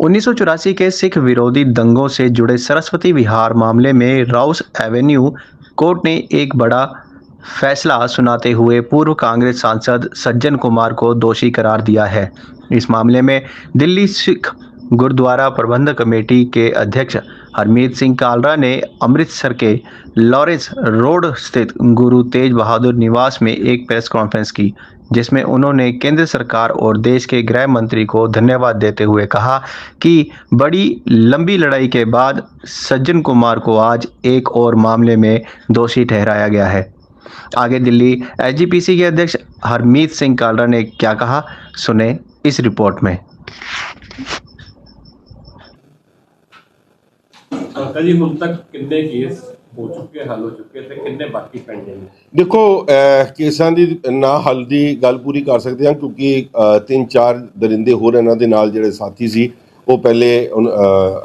1984 के सिख विरोधी दंगों से जुड़े सरस्वती विहार मामले में राउस एवेन्यू कोर्ट ने एक बड़ा फैसला सुनाते हुए पूर्व कांग्रेस सांसद सज्जन कुमार को दोषी करार दिया है। इस मामले में दिल्ली सिख गुरुद्वारा प्रबंधक कमेटी के अध्यक्ष हरमीत सिंह कालरा ने अमृतसर के लॉरेंस रोड स्थित गुरु तेज बहादुर निवास में एक प्रेस कॉन्फ्रेंस की। जिसमें उन्होंने केंद्र सरकार और देश के गृह मंत्री को धन्यवाद देते हुए कहा कि बड़ी लंबी लड़ाई के बाद सज्जन कुमार को आज एक और मामले में दोषी ठहराया गया है। आगे दिल्ली एसजीपीसी के अध्यक्ष हरमीत सिंह कालरा ने क्या कहा, सुने इस रिपोर्ट में। तक कितने केस ਹੋ ਚੁੱਕੇ ਹੱਲ ਹੋ ਚੁੱਕੇ ਤੇ ਕਿੰਨੇ ਬਾਕੀ ਪੈਂਡਿੰਗ ਨੇ? ਦੇਖੋ ਕੇਸਾਂ ਦੀ ਨਾ ਹੱਲ ਦੀ ਗੱਲ ਪੂਰੀ ਕਰ ਸਕਦੇ ਹਾਂ ਕਿਉਂਕਿ ਤਿੰਨ ਚਾਰ ਦਰਿੰਦੇ ਹੋਰ ਇਹਨਾਂ ਦੇ ਨਾਲ ਜਿਹੜੇ ਸਾਥੀ ਸੀ ਉਹ ਪਹਿਲੇ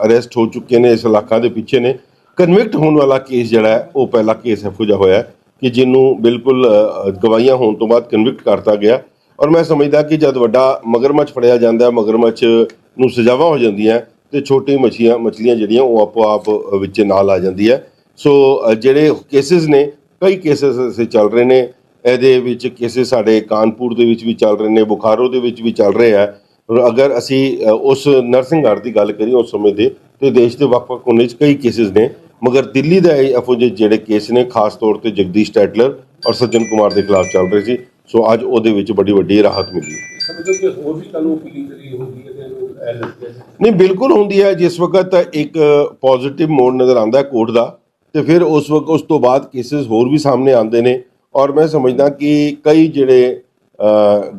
ਅਰੈਸਟ ਹੋ ਚੁੱਕੇ ਨੇ ਇਸ ਇਲਾਕਾ ਦੇ ਪਿੱਛੇ ਨੇ। ਕਨਵਿਕਟ ਹੋਣ ਵਾਲਾ ਕੇਸ ਜਿਹੜਾ ਹੈ ਉਹ ਪਹਿਲਾ ਕੇਸ ਇਹੋ ਜਿਹਾ ਹੋਇਆ ਕਿ ਜਿਹਨੂੰ ਬਿਲਕੁਲ ਅਹ, ਗਵਾਹੀਆਂ ਹੋਣ ਤੋਂ ਬਾਅਦ ਕਨਵਿਕਟ ਕਰਤਾ ਗਿਆ। ਔਰ ਮੈਂ ਸਮਝਦਾ ਕਿ ਜਦ ਵੱਡਾ ਮਗਰਮੱਛ ਫੜਿਆ ਜਾਂਦਾ ਮਗਰਮੱਛ ਨੂੰ ਸਜ਼ਾਵਾਂ ਹੋ ਜਾਂਦੀਆਂ ਤੇ ਛੋਟੀ ਮੱਛੀਆਂ ਮੱਛਲੀਆਂ ਜਿਹੜੀਆਂ ਉਹ ਆਪੋ ਆਪ ਵਿੱਚ ਨਾਲ ਆ ਜਾਂਦੀ ਹੈ। ਸੋ ਜਿਹੜੇ ਕੇਸਿਸ ਨੇ ਕਈ ਕੇਸਿਸ ਅਸੀਂ ਚੱਲ ਰਹੇ ਨੇ। ਇਹਦੇ ਵਿੱਚ ਕੇਸਿਸ ਸਾਡੇ ਕਾਨਪੁਰ ਦੇ ਵਿੱਚ ਵੀ ਚੱਲ ਰਹੇ ਨੇ ਬੁਖਾਰੋ ਦੇ ਵਿੱਚ ਵੀ ਚੱਲ ਰਹੇ ਆ। ਅਗਰ ਅਸੀਂ ਉਸ ਨਰਸਿੰਘਾਰ ਦੀ ਗੱਲ ਕਰੀਏ ਉਸ ਸਮੇਂ ਦੇ ਤੇ ਦੇਸ਼ ਦੇ ਵੱਖ-ਵੱਖ ਕੋਨੇ 'ਚ ਕਈ ਕੇਸਿਸ ਨੇ। ਮਗਰ ਦਿੱਲੀ ਦਾ ਇਹ ਜਿਹੇ ਜਿਹੜੇ ਕੇਸ ਨੇ ਖਾਸ ਤੌਰ ਤੇ ਜਗਦੀਸ਼ ਟੈਟਲਰ ਔਰ ਸੱਜਣ ਕੁਮਾਰ ਦੇ ਖਿਲਾਫ ਚੱਲ ਰਹੇ ਸੀ। ਸੋ ਅੱਜ ਉਹਦੇ ਵਿੱਚ ਬੜੀ ਵੱਡੀ ਰਾਹਤ ਮਿਲੀ ਸਮਝੋ ਕਿ ਹੋਰ ਵੀ ਅਪੀਲ ਹੈ। ਨਹੀਂ ਬਿਲਕੁਲ ਹੁੰਦੀ ਹੈ। ਜਿਸ ਵਕਤ ਇੱਕ ਪੋਜ਼ਿਟਿਵ ਮੋਡ ਨਜ਼ਰ ਆਉਂਦਾ ਹੈ ਕੋਰਟ ਦਾ ਤੇ ਫਿਰ ਉਸ ਵਕਤ, ਉਸ ਤੋਂ ਬਾਅਦ ਕੇਸਿਸ ਹੋਰ ਵੀ ਸਾਹਮਣੇ ਆਉਂਦੇ ਨੇ ਔਰ ਮੈਂ ਸਮਝਦਾ ਕਿ ਕਈ ਜਿਹੜੇ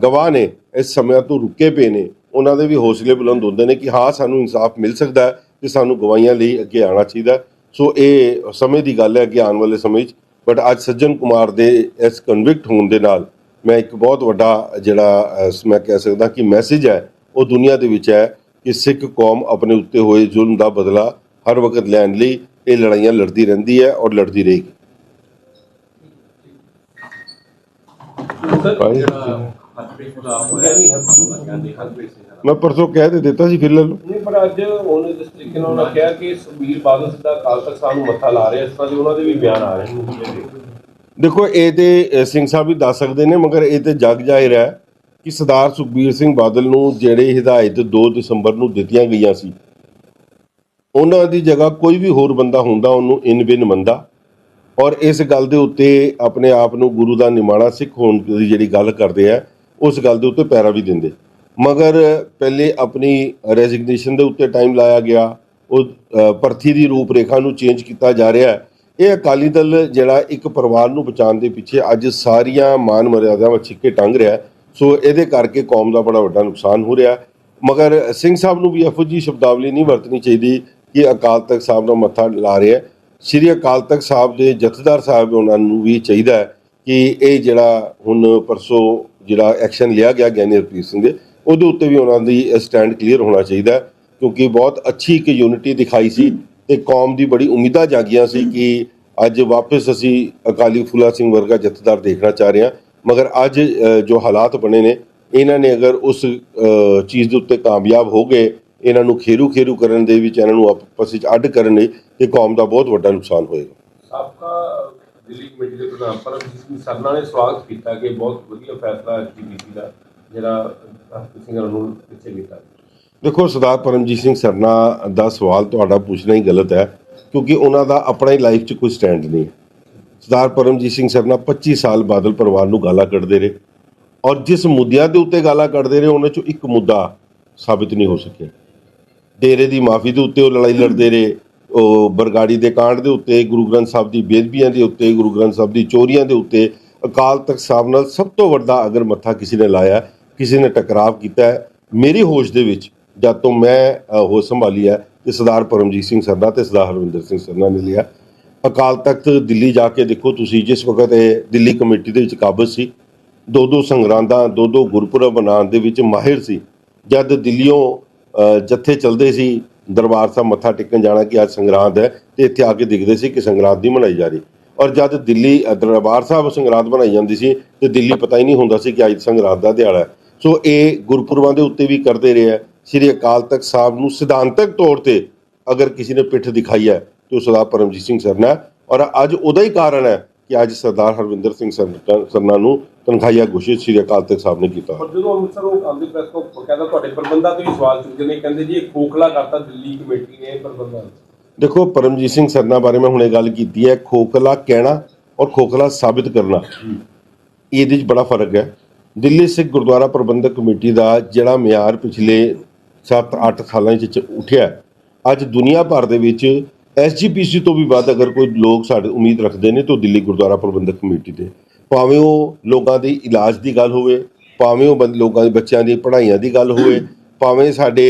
ਗਵਾਹ ਨੇ ਇਸ ਸਮਿਆਂ ਤੋਂ ਰੁਕੇ ਪਏ ਨੇ, ਉਹਨਾਂ ਦੇ ਵੀ ਹੌਸਲੇ ਬੁਲੰਦ ਹੁੰਦੇ ਨੇ ਕਿ ਹਾਂ, ਸਾਨੂੰ ਇਨਸਾਫ ਮਿਲ ਸਕਦਾ ਹੈ ਤੇ ਸਾਨੂੰ ਗਵਾਹੀਆਂ ਲਈ ਅੱਗੇ ਆਉਣਾ ਚਾਹੀਦਾ ਸੋ ਇਹ ਸਮੇਂ ਦੀ ਗੱਲ ਹੈ ਕਿ ਆਉਣ ਵਾਲੇ ਸਮੇਂ 'ਚ। ਬਟ ਅੱਜ ਸੱਜਣ ਕੁਮਾਰ ਦੇ ਇਸ ਕਨਵਿਕਟ ਹੋਣ ਦੇ ਨਾਲ ਮੈਂ ਇੱਕ ਬਹੁਤ ਵੱਡਾ ਜਿਹੜਾ ਮੈਂ ਕਹਿ ਸਕਦਾ ਕਿ ਮੈਸੇਜ ਹੈ, ਉਹ ਦੁਨੀਆ ਦੇ ਵਿੱਚ ਹੈ ਕਿ ਸਿੱਖ ਕੌਮ ਆਪਣੇ ਉੱਤੇ ਹੋਏ ਜ਼ੁਲਮ ਦਾ ਬਦਲਾ ਹਰ ਵਕਤ ਲੈਣ ਲਈ ਇਹ ਲੜਾਈਆਂ ਲੜਦੀ ਰਹਿੰਦੀ ਹੈ ਔਰ ਲੜਦੀ ਰਹੇਗੀ। ਦਾ ਦਾ। ਮੈਂ ਪਰਸੋਂ ਕਹਿ ਤੇ ਦਿੱਤਾ ਸੀ ਫਿਰ ਲੈ ਲਓ। ਨਹੀਂ ਪਰ ਅੱਜ ਉਹਨੇ ਜਿਸ ਤਰੀਕੇ ਨਾਲ ਉਹਨਾਂ ਕਿਹਾ ਕਿ ਸੁਖਬੀਰ ਬਾਦਲ ਸਿੱਧਾ ਅਕਾਲ ਤਖਤ ਸਾਹਿਬ ਨੂੰ ਮੱਥਾ ਲਾ ਰਿਹਾ ਇਸ ਤਰ੍ਹਾਂ ਦੇ ਉਹਨਾਂ ਦੇ ਵੀ ਬਿਆਨ ਆ ਰਹੇ ਨੇ ਦੇਖੋ ਇਹ ਤੇ ਸਿੰਘ ਸਾਹਿਬ ਵੀ ਦੱਸ ਸਕਦੇ ਨੇ ਮਗਰ ਇਹ ਤੇ ਜਗ ਜ਼ਾਹਿਰ ਹੈ ਕਿ ਸਰਦਾਰ ਸੁਖਬੀਰ ਸਿੰਘ ਬਾਦਲ ਨੂੰ ਜਿਹੜੇ ਹਦਾਇਤ 2 ਦਸੰਬਰ ਨੂੰ ਦਿੱਤੀਆਂ ਗਈਆਂ ਸੀ ਉਹਨਾਂ ਦੀ ਜਗ੍ਹਾ ਕੋਈ ਵੀ ਹੋਰ ਬੰਦਾ ਹੁੰਦਾ ਉਹਨੂੰ ਇਨ ਬਿਨ ਮੰਨਦਾ। ਔਰ ਇਸ ਗੱਲ ਦੇ ਉੱਤੇ ਆਪਣੇ ਆਪ ਨੂੰ ਗੁਰੂ ਦਾ ਨਿਮਾਣਾ ਸਿੱਖ ਹੋਣ ਦੀ ਜਿਹੜੀ ਗੱਲ ਕਰਦੇ ਆ ਉਸ ਗੱਲ ਦੇ ਉੱਤੇ ਪੈਰਾ ਵੀ ਦਿੰਦੇ। ਮਗਰ ਪਹਿਲੇ ਆਪਣੀ ਰੈਜ਼ਿਗਨੇਸ਼ਨ ਦੇ ਉੱਤੇ ਟਾਈਮ ਲਾਇਆ ਗਿਆ ਉਹ ਅ, ਭਰਤੀ ਦੀ ਰੂਪਰੇਖਾ ਨੂੰ ਚੇਂਜ ਕੀਤਾ ਜਾ ਰਿਹਾ ਹੈ। ਇਹ ਅਕਾਲੀ ਦਲ ਜਿਹੜਾ ਇੱਕ ਪਰਿਵਾਰ ਨੂੰ ਬਚਾਉਣ ਦੇ ਪਿੱਛੇ ਅੱਜ ਸਾਰੀਆਂ ਮਾਨ ਮਰਿਆਦਾਵਾਂ ਛਿੱਕੇ ਟੰਗ ਰਿਹਾ ਸੋ ਇਹਦੇ ਕਰਕੇ ਕੌਮ ਦਾ ਬੜਾ ਵੱਡਾ ਨੁਕਸਾਨ ਹੋ ਰਿਹਾ ਮਗਰ ਸਿੰਘ ਸਾਹਿਬ ਨੂੰ ਵੀ ਇਹੋ ਜਿਹੀ ਸ਼ਬਦਾਵਲੀ ਨਹੀਂ ਵਰਤਣੀ ਚਾਹੀਦੀ। ਕਿ ਅਕਾਲ ਤਖਤ ਸਾਹਿਬ ਦਾ ਮੱਥਾ ਲਾ ਰਿਹਾ ਸ਼੍ਰੀ ਅਕਾਲ ਤਖਤ ਸਾਹਿਬ ਦੇ ਜਥੇਦਾਰ ਸਾਹਿਬ ਉਹਨਾਂ ਨੂੰ ਵੀ ਚਾਹੀਦਾ ਹੈ ਕਿ ਇਹ ਜਿਹੜਾ ਹੁਣ ਪਰਸੋਂ ਜਿਹੜਾ ਐਕਸ਼ਨ ਲਿਆ ਗਿਆ ਗਿਆਨੀ ਹਰਪ੍ਰੀਤ ਸਿੰਘ ਦੇ, ਉਹਦੇ ਉੱਤੇ ਵੀ ਉਹਨਾਂ ਦੀ ਸਟੈਂਡ ਕਲੀਅਰ ਹੋਣਾ ਚਾਹੀਦਾ ਕਿਉਂਕਿ ਬਹੁਤ ਅੱਛੀ ਇੱਕ ਯੂਨਿਟੀ ਦਿਖਾਈ ਸੀ ਤੇ ਕੌਮ ਦੀ ਬੜੀ ਉਮੀਦਾਂ ਜਾਗੀਆਂ ਸੀ ਕਿ ਅੱਜ ਵਾਪਸ ਅਸੀਂ ਅਕਾਲੀ ਫੂਲਾ ਸਿੰਘ ਵਰਗਾ ਜਥੇਦਾਰ ਦੇਖਣਾ ਚਾਹ ਰਹੇ ਹਾਂ। ਮਗਰ ਅੱਜ ਜੋ ਹਾਲਾਤ ਬਣੇ ਨੇ, ਇਹਨਾਂ ਨੇ ਅਗਰ ਉਸ ਚੀਜ਼ ਦੇ ਉੱਤੇ ਕਾਮਯਾਬ ਹੋ ਗਏ ਇਹਨਾਂ ਨੂੰ ਖੇਰੂ ਖੇਰੂ ਕਰਨ ਦੇ ਵਿੱਚ ਇਹਨਾਂ ਨੂੰ ਆਪਸ ਵਿੱਚ ਅੱਡ ਕਰਨ ਲਈ ਤੇ ਕੌਮ ਦਾ ਬਹੁਤ ਵੱਡਾ ਨੁਕਸਾਨ ਹੋਏਗਾ। ਸਾਬਕਾ ਦਿੱਲੀ ਕਮੇਟੀ ਦੇ ਪ੍ਰਧਾਨ ਪਰਮਜੀਤ ਸਿੰਘ ਸਰਨਾ ਨੇ ਸਵਾਗਤ ਕੀਤਾ ਕਿ ਬਹੁਤ ਵਧੀਆ ਫੈਸਲਾ ਐਸਜੀਪੀਸੀ ਦਾ ਜਿਹੜਾ ਹਰਪ੍ਰੀਤ ਸਿੰਘ ਨੂੰ ਪਿੱਛੇ ਕੀਤਾ। ਦੇਖੋ ਸਰਦਾਰ ਪਰਮਜੀਤ ਸਿੰਘ ਸਰਨਾ ਦਾ ਸਵਾਲ ਤੁਹਾਡਾ ਪੁੱਛਣਾ ਹੀ ਗਲਤ ਹੈ ਕਿਉਂਕਿ ਉਹਨਾਂ ਦਾ ਆਪਣਾ ਹੀ ਲਾਈਫ 'ਚ ਕੋਈ ਸਟੈਂਡ ਨਹੀਂ ਹੈ। ਸਰਦਾਰ ਪਰਮਜੀਤ ਸਿੰਘ ਸਰਨਾ 25 ਸਾਲ ਬਾਦਲ ਪਰਿਵਾਰ ਨੂੰ ਗਾਲਾਂ ਕੱਢਦੇ ਰਹੇ ਔਰ ਜਿਸ ਮੁੱਦਿਆਂ ਦੇ ਉੱਤੇ ਗਾਲਾਂ ਕੱਢਦੇ ਰਹੇ ਉਹਨਾਂ 'ਚੋਂ ਇੱਕ ਮੁੱਦਾ ਸਾਬਿਤ ਨਹੀਂ ਹੋ ਸਕਿਆ। ਡੇਰੇ ਦੀ ਮਾਫੀ ਦੇ ਉੱਤੇ ਉਹ ਲੜਾਈ ਲੜਦੇ ਰਹੇ। ਉਹ ਬਰਗਾੜੀ ਦੇ ਕਾਂਡ ਦੇ ਉੱਤੇ ਗੁਰੂ ਗ੍ਰੰਥ ਸਾਹਿਬ ਦੀ ਬੇਦਬੀਆਂ ਦੇ ਉੱਤੇ ਗੁਰੂ ਗ੍ਰੰਥ ਸਾਹਿਬ ਦੀ ਚੋਰੀਆਂ ਦੇ ਉੱਤੇ ਅਕਾਲ ਤਖਤ ਸਾਹਿਬ ਨਾਲ ਸਭ ਤੋਂ ਵੱਡਾ ਅਗਰ ਮੱਥਾ ਕਿਸੇ ਨੇ ਲਾਇਆ ਕਿਸੇ ਨੇ ਟਕਰਾਵ ਕੀਤਾ ਹੈ। ਮੇਰੀ ਹੋਸ਼ ਦੇ ਵਿੱਚ ਜਦ ਤੋਂ ਮੈਂ ਅ, ਹੋਸ਼ ਸੰਭਾਲੀ ਹੈ ਤੇ ਸਰਦਾਰ ਪਰਮਜੀਤ ਸਿੰਘ ਸਰਨਾ ਤੇ ਸਰਦਾਰ ਹਰਵਿੰਦਰ ਸਿੰਘ ਸਰਨਾ ਨੇ ਲਿਆ। ਅਕਾਲ ਤਖਤ ਦਿੱਲੀ ਜਾ ਕੇ ਦੇਖੋ ਤੁਸੀਂ ਜਿਸ ਵਕਤ ਇਹ ਦਿੱਲੀ ਕਮੇਟੀ ਦੇ ਵਿੱਚ ਕਾਬਜ਼ ਸੀ ਦੋ ਦੋ ਸੰਗਰਾਂਦਾਂ ਦੋ ਦੋ ਗੁਰਪੁਰਬ ਬਣਾਉਣ ਦੇ ਵਿੱਚ ਮਾਹਿਰ ਸੀ। ਜਦ ਦਿੱਲੀੋਂ ਜੱਥੇ ਚਲਦੇ ਸੀ, ਦਰਬਾਰ ਸਾਹਿਬ ਮੱਥਾ ਟੇਕਣ ਜਾਣਾ ਕਿ ਅੱਜ ਸੰਗਰਾਂਦ ਹੈ ਤੇ ਇੱਥੇ ਆ ਕੇ ਦਿਖਦੇ ਸੀ ਕਿ ਸੰਗਰਾਂਦ ਦੀ ਮਨਾਈ ਜਾ ਰਹੀ। ਔਰ ਜਦ ਦਿੱਲੀ ਦਰਬਾਰ ਸਾਹਿਬ ਸੰਗਰਾਂਦ ਬਣਾਈ ਜਾਂਦੀ ਸੀ ਤੇ ਦਿੱਲੀ ਪਤਾ ਹੀ ਨਹੀਂ ਹੁੰਦਾ ਸੀ ਕਿ ਅੱਜ ਸੰਗਰਾਂਦ ਦਾ ਦਿਹਾੜਾ ਹੈ। ਸੋ ਇਹ ਗੁਰਪੁਰਬਾਂ ਦੇ ਉੱਤੇ ਵੀ ਕਰਦੇ ਰਹੇ ਹੈ। ਸ੍ਰੀ ਅਕਾਲ ਤਖਤ ਸਾਹਿਬ ਨੂੰ ਸਿਧਾਂਤਕ ਤੌਰ ਤੇ ਅਗਰ ਕਿਸੇ ਨੇ ਪਿੱਠ ਦਿਖਾਈ ਹੈ, ਤੇ ਉਹ ਸਰਦਾਰ ਪਰਮਜੀਤ ਸਿੰਘ ਸਰਨਾ ਔਰ ਅੱਜ ਉਹਦਾ ਹੀ ਕਾਰਨ ਹੈ ਕਿ ਅੱਜ ਸਰਦਾਰ ਹਰਵਿੰਦਰ ਸਿੰਘ ਸਰਨਾ ਨੂੰ ਤਨਖਾਹੀਆ ਘੋਸ਼ਿਤ ਸ੍ਰੀ ਅਕਾਲ ਤਖਤ ਸਾਹਿਬ ਨੇ ਕੀਤਾ ਪਰ ਜਦੋਂ ਅੰਮ੍ਰਿਤਸਰ ਉਹ ਆਂਦੇ ਪ੍ਰੈਸ ਤੋਂ ਕਹਿੰਦਾ ਤੁਹਾਡੇ ਪ੍ਰਬੰਧਾਂ ਤੇ ਵੀ ਸਵਾਲ ਚੁੱਕਦੇ ਨੇ ਕਹਿੰਦੇ ਜੀ ਇਹ ਖੋਖਲਾ ਕਰਤਾ ਦਿੱਲੀ ਕਮੇਟੀ ਨੇ ਇਹ ਪ੍ਰਬੰਧਾਂ ਨੂੰ। ਦੇਖੋ ਪਰਮਜੀਤ ਸਿੰਘ ਸਰਨਾ ਬਾਰੇ ਮੈਂ ਹੁਣੇ ਗੱਲ ਕੀਤੀ ਹੈ ਖੋਖਲਾ ਕਹਿਣਾ ਔਰ ਖੋਖਲਾ ਸਾਬਿਤ ਕਰਨਾ ਇਹਦੇ 'ਚ ਬੜਾ ਫ਼ਰਕ ਹੈ ਦਿੱਲੀ ਸਿੱਖ ਗੁਰਦੁਆਰਾ ਪ੍ਰਬੰਧਕ ਕਮੇਟੀ ਦਾ ਜਿਹੜਾ ਮਿਆਰ ਪਿਛਲੇ 7-8 ਸਾਲਾਂ 'ਚ ਉੱਠਿਆ ਅੱਜ ਦੁਨੀਆ ਭਰ ਦੇ ਵਿੱਚ ਐਸਜੀਪੀਸੀ ਤੋਂ ਵੀ ਵੱਧ ਅਗਰ ਕੋਈ ਲੋਕ ਸਾਡੇ ਉਮੀਦ ਰੱਖਦੇ ਨੇ ਤਾਂ ਦਿੱਲੀ ਗੁਰਦੁਆਰਾ ਪ੍ਰਬੰਧਕ ਕਮੇਟੀ ਤੇ ਭਾਵੇਂ ਉਹ ਲੋਕਾਂ ਦੇ ਇਲਾਜ ਦੀ ਗੱਲ ਹੋਵੇ ਭਾਵੇਂ ਉਹ ਬੰਦ- ਲੋਕਾਂ ਦੇ ਬੱਚਿਆਂ ਦੀ ਪੜ੍ਹਾਈਆਂ ਦੀ ਗੱਲ ਹੋਵੇ ਭਾਵੇਂ ਸਾਡੇ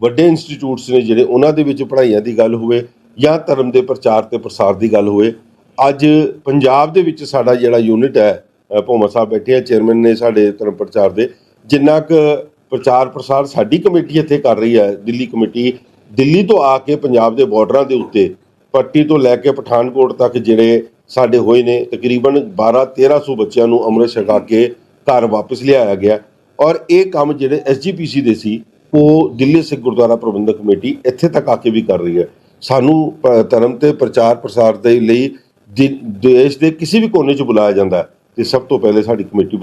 ਵੱਡੇ ਇੰਸਟੀਚਿਊਟਸ ਨੇ ਜਿਹੜੇ ਉਹਨਾਂ ਦੇ ਵਿੱਚ ਪੜ੍ਹਾਈਆਂ ਦੀ ਗੱਲ ਹੋਵੇ ਜਾਂ ਧਰਮ ਦੇ ਪ੍ਰਚਾਰ ਤੇ ਪ੍ਰਸਾਰ ਦੀ ਗੱਲ ਹੋਵੇ ਅੱਜ ਪੰਜਾਬ ਦੇ ਵਿੱਚ ਸਾਡਾ ਜਿਹੜਾ ਯੂਨਿਟ ਹੈ ਅ, ਭੋਮਾ ਸਾਹਿਬ ਬੈਠੇ ਆ ਚੇਅਰਮੈਨ ਨੇ ਸਾਡੇ ਧਰਮ ਪ੍ਰਚਾਰ ਦੇ ਜਿੰਨਾ ਕੁ ਪ੍ਰਚਾਰ ਪ੍ਰਸਾਰ ਸਾਡੀ ਕਮੇਟੀ ਇੱਥੇ ਕਰ ਰਹੀ ਹੈ ਦਿੱਲੀ ਕਮੇਟੀ ਦਿੱਲੀ ਤੋਂ ਆ ਕੇ ਪੰਜਾਬ ਦੇ ਬਾਰਡਰਾਂ ਦੇ ਉੱਤੇ ਪੱਟੀ ਤੋਂ ਲੈ ਕੇ ਪਠਾਨਕੋਟ ਤੱਕ ਜਿਹੜੇ ਸਾਡੇ ਹੋਏ ਨੇ, ਤਕਰੀਬਨ 12 1300 ਬੱਚਿਆਂ ਨੂੰ ਅੰਮ੍ਰਿਤ ਛਕਾ ਕੇ ਘਰ ਵਾਪਸ ਲਿਆਇਆ ਗਿਆ। ਔਰ ਇਹ ਕੰਮ ਜਿਹੜੇ ਐਸਜੀਪੀਸੀ ਦੇ ਸੀ, ਉਹ ਦਿੱਲੀ ਸਿੱਖ ਗੁਰਦੁਆਰਾ ਪ੍ਰਬੰਧਕ ਕਮੇਟੀ ਇੱਥੇ ਤੱਕ ਆ ਕੇ ਵੀ ਕਰ ਰਹੀ ਹੈ। ਸਾਨੂੰ ਧਰਮ ਤੇ ਪ੍ਰਚਾਰ ਪ੍ਰਸਾਰ ਦੇ ਲਈ ਦੇ- ਦੇਸ਼ ਦੇ ਕਿਸੇ ਵੀ ਕੋਨੇ 'ਚ ਬੁਲਾਇਆ ਜਾਂਦਾ ਹੈ, ਤੇ ਸਭ ਤੋਂ ਪਹਿਲੇ ਸਾਡੀ ਕਮੇਟੀ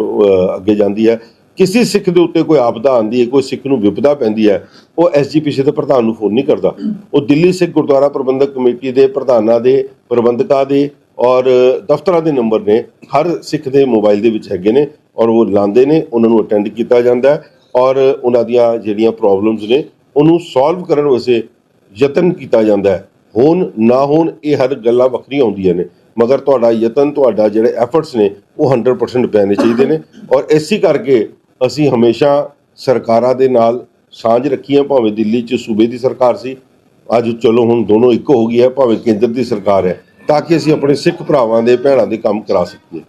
ਅੱਗੇ ਜਾਂਦੀ ਹੈ। ਕਿਸੇ ਸਿੱਖ ਦੇ ਉੱਤੇ ਕੋਈ ਆਪਦਾ ਆਂਦੀ ਹੈ, ਕੋਈ ਸਿੱਖ ਨੂੰ ਵਿਪਦਾ ਪੈਂਦੀ ਹੈ, ਉਹ ਐਸਜੀਪੀਸੀ ਦੇ ਪ੍ਰਧਾਨ ਨੂੰ ਫੋਨ ਨਹੀਂ ਕਰਦਾ। ਉਹ ਦਿੱਲੀ ਸਿੱਖ ਗੁਰਦੁਆਰਾ ਪ੍ਰਬੰਧਕ ਕਮੇਟੀ ਦੇ ਪ੍ਰਧਾਨਾਂ ਦੇ, ਪ੍ਰਬੰਧਕਾਂ ਦੇ ਔਰ ਦਫ਼ਤਰਾਂ ਦੇ ਨੰਬਰ ਨੇ, ਹਰ ਸਿੱਖ ਦੇ ਮੋਬਾਈਲ ਦੇ ਵਿੱਚ ਹੈਗੇ ਨੇ ਔਰ ਉਹ ਲਾਉਂਦੇ ਨੇ, ਉਹਨਾਂ ਨੂੰ ਅਟੈਂਡ ਕੀਤਾ ਜਾਂਦਾ ਔਰ ਉਹਨਾਂ ਦੀਆਂ ਜਿਹੜੀਆਂ ਪ੍ਰੋਬਲਮਸ ਨੇ, ਉਹਨੂੰ ਸੋਲਵ ਕਰਨ ਵਾਸਤੇ ਯਤਨ ਕੀਤਾ ਜਾਂਦਾ ਹੋਣ, ਨਾ ਹੋਣ, ਇਹ ਹਰ ਗੱਲਾਂ ਵੱਖਰੀਆਂ ਹੁੰਦੀਆਂ ਨੇ, ਮਗਰ ਤੁਹਾਡਾ ਯਤਨ, ਤੁਹਾਡਾ ਜਿਹੜੇ ਐਫਰਟਸ ਨੇ, ਉਹ 100% ਪੈਣੇ ਚਾਹੀਦੇ ਨੇ ਔਰ ਇਸੇ ਕਰਕੇ ਅਸੀਂ ਹਮੇਸ਼ਾ ਸਰਕਾਰਾਂ ਦੇ ਨਾਲ ਸਾਂਝ ਰੱਖੀ ਹੈ, ਭਾਵੇਂ ਦਿੱਲੀ 'ਚ ਸੂਬੇ ਦੀ ਸਰਕਾਰ ਸੀ। ਅੱਜ ਚਲੋ ਹੁਣ ਦੋਨੋਂ ਇੱਕ ਹੋ ਗਈ ਹੈ, ਭਾਵੇਂ ਕੇਂਦਰ ਦੀ ਸਰਕਾਰ ਹੈ, ਤਾਂ ਕਿ ਅਸੀਂ ਆਪਣੇ ਸਿੱਖ ਭਰਾਵਾਂ ਦੇ, ਭੈਣਾਂ ਦੇ ਕੰਮ ਕਰਾ ਸਕੀਏ।